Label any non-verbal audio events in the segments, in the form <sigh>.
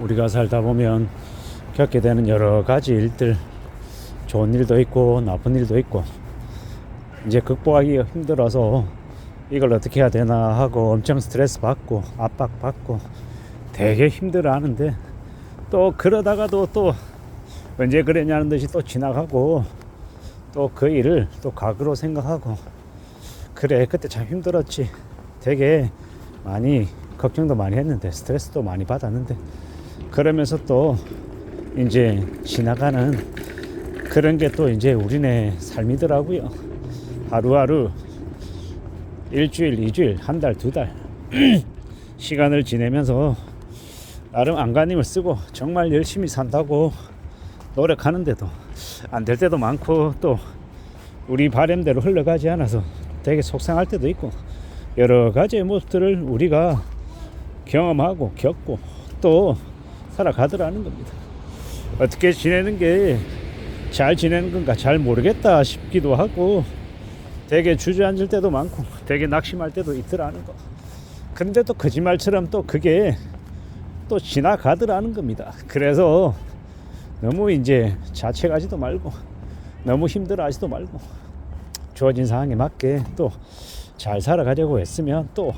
우리가 살다 보면 겪게 되는 여러 가지 일들 좋은 일도 있고 나쁜 일도 있고 이제 극복하기가 힘들어서 이걸 어떻게 해야 되나 하고 엄청 스트레스 받고 압박 받고 되게 힘들어 하는데 또 그러다가도 또 언제 그랬냐는 듯이 또 지나가고 또 그 일을 또 과거로 생각하고 그래 그때 참 힘들었지. 되게 많이 걱정도 많이 했는데 스트레스도 많이 받았는데 그러면서 또 이제 지나가는 그런 게 또 이제 우리네 삶이더라고요. 하루하루 일주일 이주일 한 달 두 달 <clears throat> 시간을 지내면서 나름 안간힘을 쓰고 정말 열심히 산다고 노력하는데도 안 될 때도 많고 또 우리 바램대로 흘러가지 않아서 되게 속상할 때도 있고 여러 가지의 모습들을 우리가 경험하고 겪고 또 살아가더라는 겁니다. 어떻게 지내는 게 잘 지내는 건가 잘 모르겠다 싶기도 하고 되게 주저앉을 때도 많고 되게 낙심할 때도 있더라는 거. 근데 또 거짓말처럼 또 그게 또 지나가더라는 겁니다. 그래서 너무 이제 자책하지도 말고 너무 힘들어하지도 말고 주어진 상황에 맞게 또 잘 살아가려고 했으면 또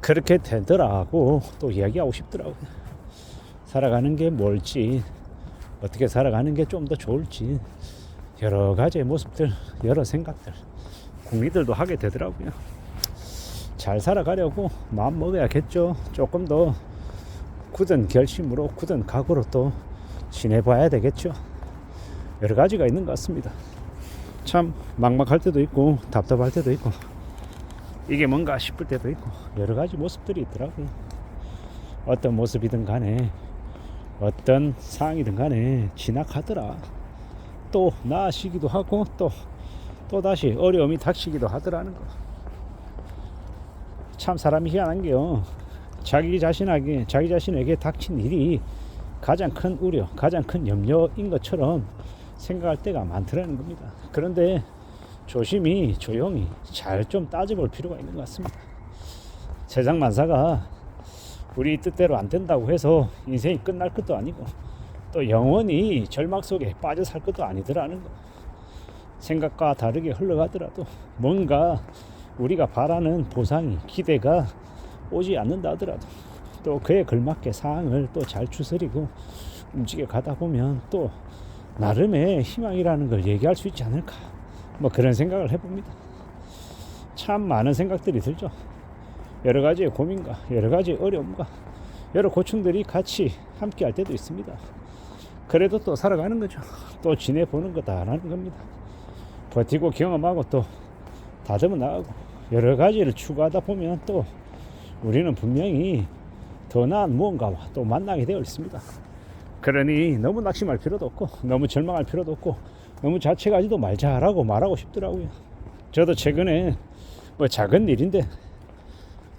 그렇게 되더라고 또 이야기하고 싶더라고요. 살아가는 게 뭘지 어떻게 살아가는 게 좀 더 좋을지 여러 가지의 모습들 여러 생각들 궁리들도 하게 되더라고요. 잘 살아가려고 마음 먹어야겠죠. 조금 더 굳은 결심으로 굳은 각오로 또 지내봐야 되겠죠. 여러 가지가 있는 것 같습니다. 참 막막할 때도 있고 답답할 때도 있고 이게 뭔가 싶을 때도 있고 여러 가지 모습들이 있더라고요. 어떤 모습이든 간에 어떤 상황이든 간에 지나가더라. 또 나아지기도 하고 또 또 다시 어려움이 닥치기도 하더라는 거. 참 사람이 희한한 게요. 자기 자신에게 자기 자신에게 닥친 일이 가장 큰 우려, 가장 큰 염려인 것처럼 생각할 때가 많더라는 겁니다. 그런데 조심히 조용히 잘 좀 따져볼 필요가 있는 것 같습니다. 세상 만사가 우리 뜻대로 안 된다고 해서 인생이 끝날 것도 아니고 또 영원히 절망 속에 빠져 살 것도 아니더라는 거. 생각과 다르게 흘러가더라도 뭔가 우리가 바라는 보상이 기대가 오지 않는다 하더라도 또 그에 걸맞게 상황을 또 잘 추스리고 움직여 가다 보면 또 나름의 희망이라는 걸 얘기할 수 있지 않을까 뭐 그런 생각을 해봅니다. 참 많은 생각들이 들죠. 여러 가지의 고민과 여러 가지 어려움과 여러 고충들이 같이 함께 할 때도 있습니다. 그래도 또 살아가는 거죠. 또 지내보는 거다라는 겁니다. 버티고 경험하고 또 다듬어 나가고 여러 가지를 추구하다 보면 또 우리는 분명히 더 나은 무언가와 또 만나게 되어 있습니다. 그러니 너무 낙심할 필요도 없고 너무 절망할 필요도 없고 너무 자책하지도 말자라고 말하고 싶더라고요. 저도 최근에 뭐 작은 일인데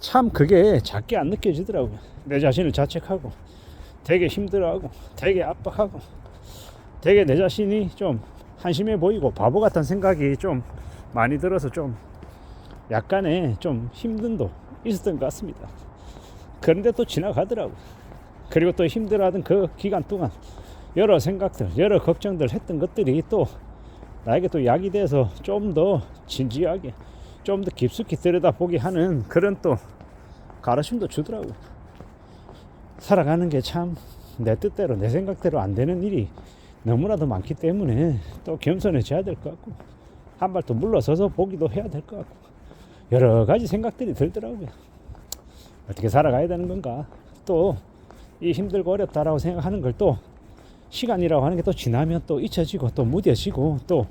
참 그게 작게 안 느껴지더라고요. 내 자신을 자책하고 되게 힘들어하고 되게 압박하고 되게 내 자신이 좀 한심해 보이고 바보 같은 생각이 좀 많이 들어서 좀 약간의 좀 힘듦도 있었던 것 같습니다. 그런데 또 지나가더라고요. 그리고 또 힘들어하던 그 기간 동안 여러 생각들, 여러 걱정들 했던 것들이 또 나에게 또 약이 돼서 좀 더 진지하게, 좀 더 깊숙이 들여다보게 하는 그런 또 가르침도 주더라고요. 살아가는 게 참 내 뜻대로, 내 생각대로 안 되는 일이 너무나도 많기 때문에 또 겸손해져야 될 것 같고 한발또 물러서서 보기도 해야 될 것 같고 여러 가지 생각들이 들더라고요. 어떻게 살아가야 되는 건가? 또 이 힘들고 어렵다라고 생각하는 걸 또 시간이라고 하는 게 또 지나면 또 잊혀지고 또 무뎌지고 또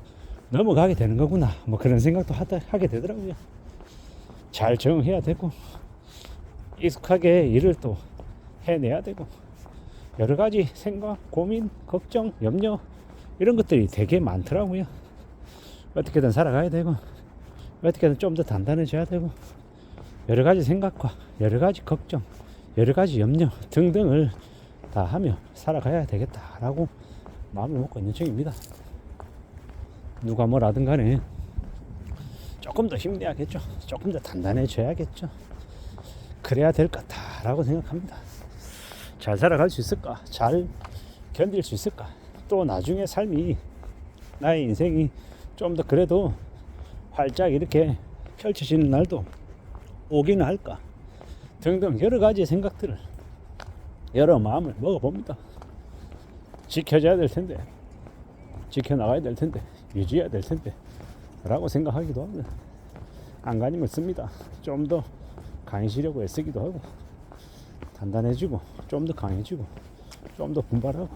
넘어가게 되는 거구나. 뭐 그런 생각도 하게 되더라고요. 잘 적응해야 되고 익숙하게 일을 또 해내야 되고 여러 가지 생각, 고민, 걱정, 염려 이런 것들이 되게 많더라고요. 어떻게든 살아가야 되고 어떻게든 좀 더 단단해져야 되고 여러 가지 생각과 여러 가지 걱정, 여러 가지 염려 등등을 다 하며 살아가야 되겠다라고 마음을 먹고 있는 중입니다. 누가 뭐라든 간에 조금 더 힘내야겠죠. 조금 더 단단해져야겠죠. 그래야 될 것 같다라고 생각합니다. 잘 살아갈 수 있을까? 잘 견딜 수 있을까? 또 나중에 삶이 나의 인생이 좀 더 그래도 활짝 이렇게 펼쳐지는 날도 오기는 할까? 등등 여러 가지 생각들을 여러 마음을 먹어봅니다. 지켜져야 될 텐데, 지켜나가야 될 텐데, 유지해야 될 텐데, 라고 생각하기도 하고, 안간힘을 씁니다. 좀 더 강해지려고 애쓰기도 하고, 단단해지고, 좀 더 강해지고, 좀 더 분발하고,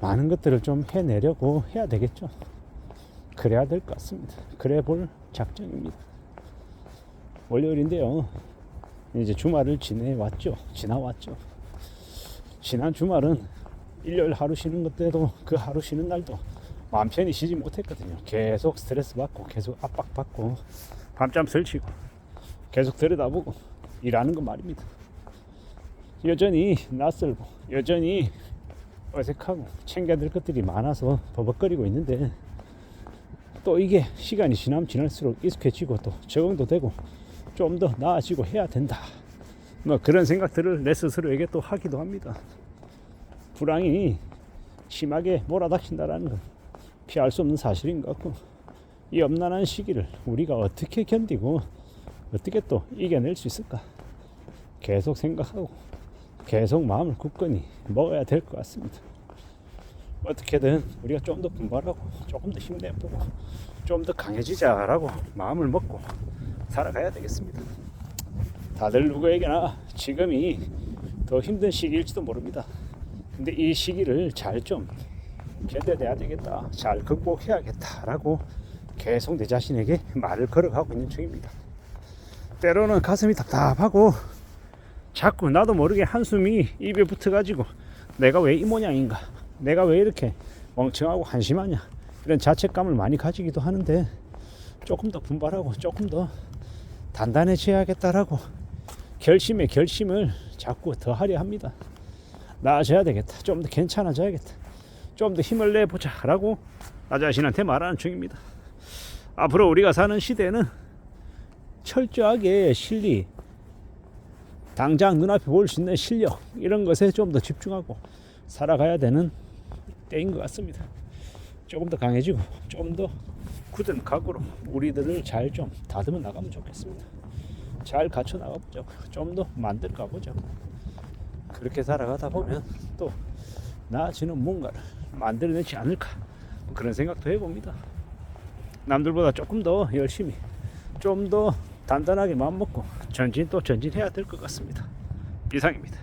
많은 것들을 좀 해내려고 해야 되겠죠. 그래야 될 것 같습니다. 그래 볼 작정입니다. 월요일인데요. 이제 주말을 지내왔죠. 지나왔죠. 지난 주말은 일요일 하루 쉬는 것 때도 그 하루 쉬는 날도 마음 편히 쉬지 못했거든요. 계속 스트레스 받고 계속 압박 받고 밤잠 설치고 계속 들여다보고 일하는 거 말입니다. 여전히 낯설고 여전히 어색하고 챙겨야 될 것들이 많아서 버벅거리고 있는데 또 이게 시간이 지나면 지날수록 익숙해지고 또 적응도 되고 좀 더 나아지고 해야 된다. 뭐 그런 생각들을 내 스스로에게 또 하기도 합니다. 불황이 심하게 몰아닥친다라는 건 피할 수 없는 사실인 것 같고 이 엄난한 시기를 우리가 어떻게 견디고 어떻게 또 이겨낼 수 있을까 계속 생각하고 계속 마음을 굳건히 먹어야 될 것 같습니다. 어떻게든 우리가 좀 더 분발하고 조금 더 힘내보고 좀 더 강해지자라고 마음을 먹고 살아가야 되겠습니다. 다들 누구에게나 지금이 더 힘든 시기일지도 모릅니다. 근데 이 시기를 잘 좀 견뎌내야 되겠다. 잘 극복해야겠다라고 계속 내 자신에게 말을 걸어가고 있는 중입니다. 때로는 가슴이 답답하고 자꾸 나도 모르게 한숨이 입에 붙어가지고 내가 왜 이 모양인가? 내가 왜 이렇게 멍청하고 한심하냐? 이런 자책감을 많이 가지기도 하는데 조금 더 분발하고 조금 더 단단해져야겠다라고 결심에 결심을 자꾸 더 하려 합니다. 나아져야 되겠다. 좀 더 괜찮아져야겠다. 좀 더 힘을 내보자. 라고 나 자신한테 말하는 중입니다. 앞으로 우리가 사는 시대는 철저하게 실리, 당장 눈앞에 볼 수 있는 실력, 이런 것에 좀 더 집중하고 살아가야 되는 때인 것 같습니다. 조금 더 강해지고, 좀더 굳은 각오로 우리들을 잘 좀 다듬어 나가면 좋겠습니다. 잘 갖춰 나가보자고. 좀더 만들어 가보자고. 그렇게 살아가다 보면 또 나아지는 뭔가를 만들어내지 않을까 뭐 그런 생각도 해봅니다. 남들보다 조금 더 열심히 좀 더 단단하게 마음 먹고 전진 또 전진해야 될 것 같습니다. 이상입니다.